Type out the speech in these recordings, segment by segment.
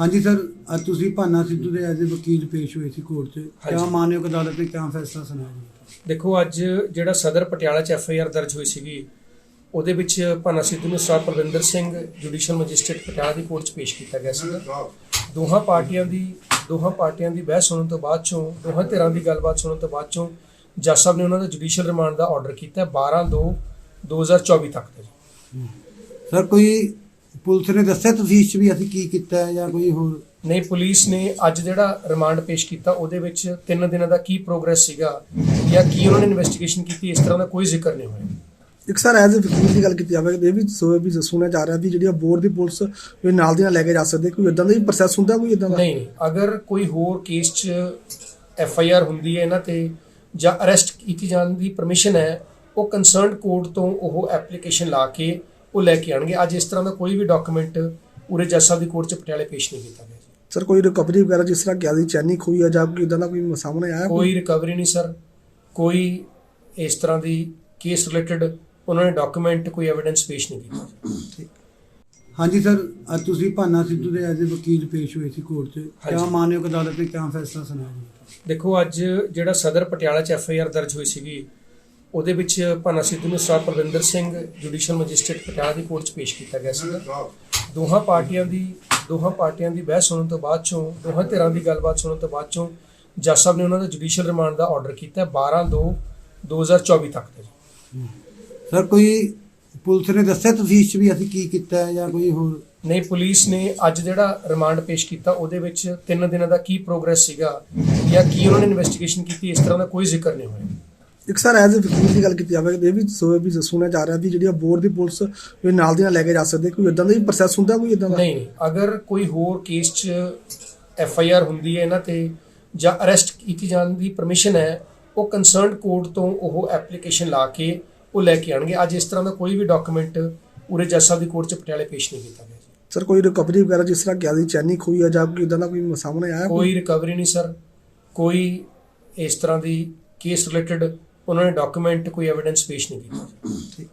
ਹਾਂਜੀ ਸਰ ਅੱਜ ਤੁਸੀਂ ਭਾਨਾ ਸਿੱਧੂ ਦੇ ਐਜ਼ ਵਕੀਲ ਪੇਸ਼ ਹੋਏ ਸੀ ਕੋਰਟ 'ਚ ਕਿਆ। ਮਾਨਯੋਗ ਅਦਾਲਤ ਨੇ ਕਿਆ ਫੈਸਲਾ ਸੁਣਾਇਆ ਦੇਖੋ ਅੱਜ ਜਿਹੜਾ ਸਦਰ ਪਟਿਆਲਾ ਚ ਐਫ ਆਈ ਆਰ ਦਰਜ ਹੋਈ ਸੀਗੀ ਉਹਦੇ ਵਿੱਚ ਭਾਨਾ ਸਿੱਧੂ ਨੂੰ sir Parvinder Singh judicial magistrate Patiala ਦੀ ਕੋਰਟ 'ਚ ਪੇਸ਼ ਕੀਤਾ ਗਿਆ ਸੀਗਾ ਦੋਹਾਂ ਪਾਰਟੀਆਂ ਦੀ ਦੋਹਾਂ ਪਾਰਟੀਆਂ ਦੀ ਬਹਿਸ ਸੁਣਨ ਤੋਂ ਬਾਅਦ ਚੋਂ ਦੋਹਾਂ ਧਿਰਾਂ ਦੀ ਗੱਲਬਾਤ ਸੁਣਨ ਤੋਂ ਬਾਅਦ ਚੋਂ ਜੱਜ ਸਾਹਿਬ ਨੇ ਉਹਨਾਂ ਦਾ ਜੁਡੀਸ਼ੀਅਲ ਰਿਮਾਂਡ ਦਾ ਆਰਡਰ ਕੀਤਾ 12 2 2024 ਤੱਕ ਦਾ। ਸਰ ਕੋਈ ਪੁਲਿਸ ਨੇ ਦੱਸਿਆ ਤੁਸੀਂ ਇਸ 'ਚ ਵੀ ਅਸੀਂ ਕੀ ਕੀਤਾ ਹੈ ਜਾਂ ਕੋਈ ਹੋਰ? ਨਹੀਂ ਪੁਲਿਸ ਨੇ ਅੱਜ ਜਿਹੜਾ ਰਿਮਾਂਡ ਪੇਸ਼ ਕੀਤਾ ਉਹਦੇ ਵਿੱਚ ਤਿੰਨ ਦਿਨਾਂ ਦਾ ਕੀ ਪ੍ਰੋਗਰੈਸ ਸੀਗਾ ਜਾਂ ਕੀ ਉਹਨਾਂ ਨੇ ਇਨਵੈਸਟੀਗੇਸ਼ਨ ਕੀਤੀ ਇਸ ਤਰ੍ਹਾਂ ਦਾ ਕੋਈ ਜ਼ਿਕਰ ਨਹੀਂ ਹੋਇਆ। ਇੱਕ ਸਰ ਐਜ਼ ਅ ਵਕੀਲ ਦੀ ਗੱਲ ਕੀਤੀ ਜਾਵੇ ਇਹ ਵੀ ਸੋ ਵੀ ਸੁਣਿਆ ਜਾ ਰਿਹਾ ਵੀ ਜਿਹੜੀ ਬੋਰਡ ਦੀ ਪੁਲਿਸ ਵੀ ਨਾਲ ਦੀ ਨਾਲ ਲੈ ਕੇ ਜਾ ਸਕਦੇ ਕੋਈ ਇਦਾਂ ਦਾ ਵੀ ਪ੍ਰੋਸੈਸ ਹੁੰਦਾ ਕੋਈ ਇਦਾਂ ਦਾ? ਨਹੀਂ ਨਹੀਂ ਅਗਰ ਕੋਈ ਹੋਰ ਕੇਸ 'ਚ ਐਫ ਆਈ ਆਰ ਹੁੰਦੀ ਹੈ ਇਹਨਾਂ ਤੇ ਜਾਂ ਅਰੈਸਟ ਕੀਤੀ ਜਾਣ ਦੀ ਪਰਮਿਸ਼ਨ ਹੈ ਉਹ ਕੰਸਰਨਡ ਕੋਰਟ ਤੋਂ ਉਹ ਐਪਲੀਕੇਸ਼ਨ ਲਾ ਕੇ ਉਹ ਲੈ ਕੇ ਆਣਗੇ ਅੱਜ ਇਸ ਤਰ੍ਹਾਂ ਦਾ ਕੋਈ ਵੀ ਡਾਕੂਮੈਂਟ ਉਰੇ ਜੱਜ ਸਾਹਿਬ ਦੀ ਕੋਰਟ 'ਚ ਪਟਿਆਲੇ ਪੇਸ਼ ਨਹੀਂ ਕੀਤਾ ਗਿਆ ਜੀ। ਸਰ ਕੋਈ ਰਿਕਵਰੀ ਵਗੈਰਾ ਜਿਸ ਤਰ੍ਹਾਂ ਗਿਆ ਦੀ ਚੈਨੀ ਖੋਈ ਆ ਜਾਂ ਕੋਈ ਇਦਾਂ ਦਾ ਕੋਈ ਸਾਹਮਣੇ ਆਇਆ? ਕੋਈ ਰਿਕਵਰੀ ਨਹੀਂ ਸਰ। ਕੋਈ ਇਸ ਤਰ੍ਹਾਂ ਦੀ ਕੇਸ ਰਿਲੇਟਡ ਉਹਨਾਂ ਨੇ ਡਾਕੂਮੈਂਟ ਕੋਈ ਐਵੀਡੈਂਸ ਪੇਸ਼ ਨਹੀਂ ਕੀਤਾ ਹਾਂਜੀ ਸਰ ਅੱਜ ਤੁਸੀਂ ਭਾਨਾ ਸਿੱਧੂ ਦੇ ਐਜ਼ ਵਕੀਲ ਪੇਸ਼ ਹੋਏ ਸੀ ਕੋਰਟ 'ਚ। ਕਿਆ। ਮਾਨਯੋਗ ਅਦਾਲਤ ਨੇ ਕਿਆ ਫੈਸਲਾ ਸੁਣਾਇਆ? ਦੇਖੋ ਅੱਜ ਜਿਹੜਾ ਸਦਰ ਪਟਿਆਲਾ ਚ ਐਫ ਆਈ ਆਰ ਦਰਜ ਹੋਈ ਸੀਗੀ ਉਹਦੇ ਵਿੱਚ ਭਾਨਾ ਸਿੱਧੂ ਨੂੰ sir Parvinder Singh judicial magistrate Patiala ਦੀ ਕੋਰਟ 'ਚ ਪੇਸ਼ ਕੀਤਾ ਗਿਆ ਸੀਗਾ। ਦੋਹਾਂ ਪਾਰਟੀਆਂ ਦੀ ਦੋਹਾਂ ਪਾਰਟੀਆਂ ਦੀ ਬਹਿਸ ਸੁਣਨ ਤੋਂ ਬਾਅਦ ਚੋਂ ਦੋਹਾਂ ਧਿਰਾਂ ਦੀ ਗੱਲਬਾਤ ਸੁਣਨ ਤੋਂ ਬਾਅਦ ਚੋਂ ਜੱਜ ਸਾਹਿਬ ਨੇ ਉਹਨਾਂ ਦਾ ਜੁਡੀਸ਼ੀਅਲ ਰਿਮਾਂਡ ਦਾ ਆਰਡਰ ਕੀਤਾ 12 2 2024 ਤੱਕ ਦਾ। ਸਰ ਕੋਈ ਪੁਲਿਸ ਨੇ ਦੱਸਿਆ ਤੁਸੀਂ ਇਸ 'ਚ ਵੀ ਅਸੀਂ ਕੀ ਕੀਤਾ ਜਾਂ ਕੋਈ ਹੋਰ? ਨਹੀਂ ਪੁਲਿਸ ਨੇ ਅੱਜ ਜਿਹੜਾ ਰਿਮਾਂਡ ਪੇਸ਼ ਕੀਤਾ ਉਹਦੇ ਵਿੱਚ ਤਿੰਨ ਦਿਨਾਂ ਦਾ ਕੀ ਪ੍ਰੋਗਰੈਸ ਸੀਗਾ ਜਾਂ ਕੀ ਉਹਨਾਂ ਨੇ ਇਨਵੈਸਟੀਗੇਸ਼ਨ ਕੀਤੀ ਇਸ ਤਰ੍ਹਾਂ ਦਾ ਕੋਈ ਜ਼ਿਕਰ ਨਹੀਂ ਹੋਇਆ। ਇੱਕ ਸਰ ਐਜ਼ ਅ ਵਕੀਲ ਦੀ ਗੱਲ ਕੀਤੀ ਜਾਵੇ ਇਹ ਵੀ ਸੋ ਵੀ ਸੁਣਿਆ ਜਾ ਰਿਹਾ ਵੀ ਜਿਹੜੀ ਬੋਰਡ ਦੀ ਪੁਲਿਸ ਵੀ ਨਾਲ ਦੀ ਨਾਲ ਲੈ ਕੇ ਜਾ ਸਕਦੇ ਕੋਈ ਇਦਾਂ ਦਾ ਵੀ ਪ੍ਰੋਸੈਸ ਹੁੰਦਾ ਕੋਈ ਇਦਾਂ ਦਾ? ਨਹੀਂ ਅਗਰ ਕੋਈ ਹੋਰ ਕੇਸ 'ਚ ਐਫ ਆਈ ਆਰ ਹੁੰਦੀ ਹੈ ਇਹਨਾਂ ਤੇ ਜਾਂ ਅਰੈਸਟ ਕੀਤੀ ਜਾਣ ਦੀ ਪਰਮਿਸ਼ਨ ਹੈ ਉਹ ਕੰਸਰਨਡ ਕੋਰਟ ਤੋਂ ਉਹ ਐਪਲੀਕੇਸ਼ਨ ਲਾ ਕੇ ਉਹ ਲੈ ਕੇ ਆਣਗੇ ਅੱਜ ਇਸ ਤਰ੍ਹਾਂ ਦਾ ਕੋਈ ਵੀ ਡਾਕੂਮੈਂਟ ਉਰੇ ਜੱਜ ਸਾਹਿਬ ਦੀ ਕੋਰਟ 'ਚ ਪਟਿਆਲੇ ਪੇਸ਼ ਨਹੀਂ ਕੀਤਾ ਗਿਆ। ਸਰ ਕੋਈ ਰਿਕਵਰੀ ਵਗੈਰਾ ਜਿਸ ਤਰ੍ਹਾਂ ਗਿਆ ਦੀ ਚੈਨੀ ਖੋਈ ਆ ਜਾਂ ਕੋਈ ਇਦਾਂ ਦਾ ਕੋਈ ਸਾਹਮਣੇ ਆਇਆ? ਕੋਈ ਰਿਕਵਰੀ ਨਹੀਂ ਸਰ। ਕੋਈ ਇਸ ਤਰ੍ਹਾਂ ਦੀ ਕੇਸ ਰਿਲੇਟਡ ਉਹਨਾਂ ਨੇ ਡਾਕੂਮੈਂਟ ਕੋਈ ਐਵੀਡੈਂਸ ਪੇਸ਼ ਨਹੀਂ ਕੀਤਾ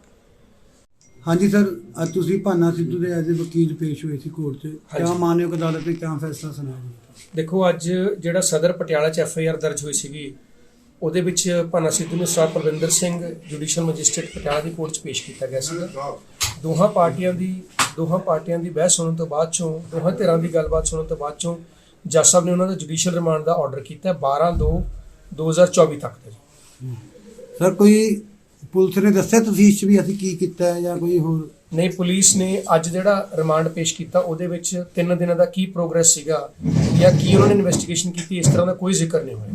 ਹਾਂਜੀ ਸਰ ਅੱਜ ਤੁਸੀਂ ਭਾਨਾ ਸਿੱਧੂ ਦੇ ਐਜ਼ ਵਕੀਲ ਪੇਸ਼ ਹੋਏ ਸੀ ਕੋਰਟ 'ਚ ਕਿਆ। ਮਾਨਯੋਗ ਅਦਾਲਤ ਨੇ ਕਿਆ ਫੈਸਲਾ ਸੁਣਾਇਆ ਦੇਖੋ ਅੱਜ ਜਿਹੜਾ ਸਦਰ ਪਟਿਆਲਾ ਚ ਐਫ ਆਈ ਆਰ ਦਰਜ ਹੋਈ ਸੀਗੀ ਉਹਦੇ ਵਿੱਚ ਭਾਨਾ ਸਿੱਧੂ ਨੂੰ sir Parvinder Singh judicial magistrate Patiala ਦੀ ਕੋਰਟ 'ਚ ਪੇਸ਼ ਕੀਤਾ ਗਿਆ ਸੀਗਾ ਦੋਹਾਂ ਪਾਰਟੀਆਂ ਦੀ ਦੋਹਾਂ ਪਾਰਟੀਆਂ ਦੀ ਬਹਿਸ ਸੁਣਨ ਤੋਂ ਬਾਅਦ ਚੋਂ ਦੋਹਾਂ ਧਿਰਾਂ ਦੀ ਗੱਲਬਾਤ ਸੁਣਨ ਤੋਂ ਬਾਅਦ ਚੋਂ ਜੱਜ ਸਾਹਿਬ ਨੇ ਉਹਨਾਂ ਦਾ ਜੁਡੀਸ਼ੀਅਲ ਰਿਮਾਂਡ ਦਾ ਆਰਡਰ ਕੀਤਾ 12 2 2024 ਤੱਕ ਦਾ। ਸਰ ਕੋਈ ਪੁਲਿਸ ਨੇ ਦੱਸਿਆ ਤੁਸੀਂ ਇਸ 'ਚ ਵੀ ਅਸੀਂ ਕੀ ਕੀਤਾ ਹੈ ਜਾਂ ਕੋਈ ਹੋਰ? ਨਹੀਂ ਪੁਲਿਸ ਨੇ ਅੱਜ ਜਿਹੜਾ ਰਿਮਾਂਡ ਪੇਸ਼ ਕੀਤਾ ਉਹਦੇ ਵਿੱਚ ਤਿੰਨ ਦਿਨਾਂ ਦਾ ਕੀ ਪ੍ਰੋਗਰੈਸ ਸੀਗਾ ਜਾਂ ਕੀ ਉਹਨਾਂ ਨੇ ਇਨਵੈਸਟੀਗੇਸ਼ਨ ਕੀਤੀ ਇਸ ਤਰ੍ਹਾਂ ਦਾ ਕੋਈ ਜ਼ਿਕਰ ਨਹੀਂ ਹੋਇਆ।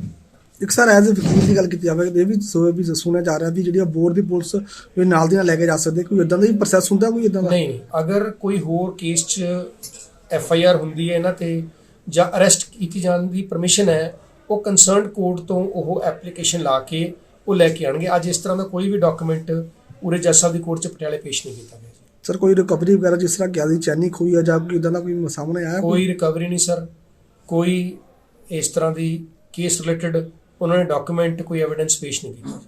ਇੱਕ ਸਰ ਐਜ਼ ਅ ਵਕੀਲ ਦੀ ਗੱਲ ਕੀਤੀ ਜਾਵੇ ਇਹ ਵੀ ਸੋ ਵੀ ਸੁਣਿਆ ਜਾ ਰਿਹਾ ਵੀ ਜਿਹੜੀ ਬੋਰਡ ਦੀ ਪੁਲਿਸ ਵੀ ਨਾਲ ਦੀ ਨਾਲ ਲੈ ਕੇ ਜਾ ਸਕਦੇ ਕੋਈ ਇਦਾਂ ਦਾ ਵੀ ਪ੍ਰੋਸੈਸ ਹੁੰਦਾ ਕੋਈ ਇਦਾਂ ਦਾ? ਨਹੀਂ ਨਹੀਂ ਅਗਰ ਕੋਈ ਹੋਰ ਕੇਸ 'ਚ ਐਫ ਆਈ ਆਰ ਹੁੰਦੀ ਹੈ ਇਹਨਾਂ ਤੇ ਜਾਂ ਅਰੈਸਟ ਕੀਤੀ ਜਾਣ ਦੀ ਪਰਮਿਸ਼ਨ ਹੈ ਉਹ ਕੰਸਰਨਡ ਕੋਰਟ ਤੋਂ ਉਹ ਐਪਲੀਕੇਸ਼ਨ ਲਾ ਕੇ ਉਹ ਲੈ ਕੇ ਆਣਗੇ ਅੱਜ ਇਸ ਤਰ੍ਹਾਂ ਦਾ ਕੋਈ ਵੀ ਡਾਕੂਮੈਂਟ ਉਰੇ ਜੱਜ ਸਾਹਿਬ ਦੀ ਕੋਰਟ 'ਚ ਪਟਿਆਲੇ ਪੇਸ਼ ਨਹੀਂ ਕੀਤਾ ਗਿਆ। ਸਰ ਕੋਈ ਰਿਕਵਰੀ ਵਗੈਰਾ ਜਿਸ ਤਰ੍ਹਾਂ ਗਿਆ ਦੀ ਚੈਨੀ ਖੋਈ ਆ ਜਾਂ ਕੋਈ ਇਦਾਂ ਦਾ ਕੋਈ ਸਾਹਮਣੇ ਆਇਆ ਕੋਈ? ਰਿਕਵਰੀ ਨਹੀਂ ਸਰ। ਕੋਈ ਇਸ ਤਰ੍ਹਾਂ ਦੀ ਕੇਸ ਰਿਲੇਟਡ ਉਹਨਾਂ ਨੇ ਡਾਕੂਮੈਂਟ ਕੋਈ ਐਵੀਡੈਂਸ ਪੇਸ਼ ਨਹੀਂ ਕੀਤਾ।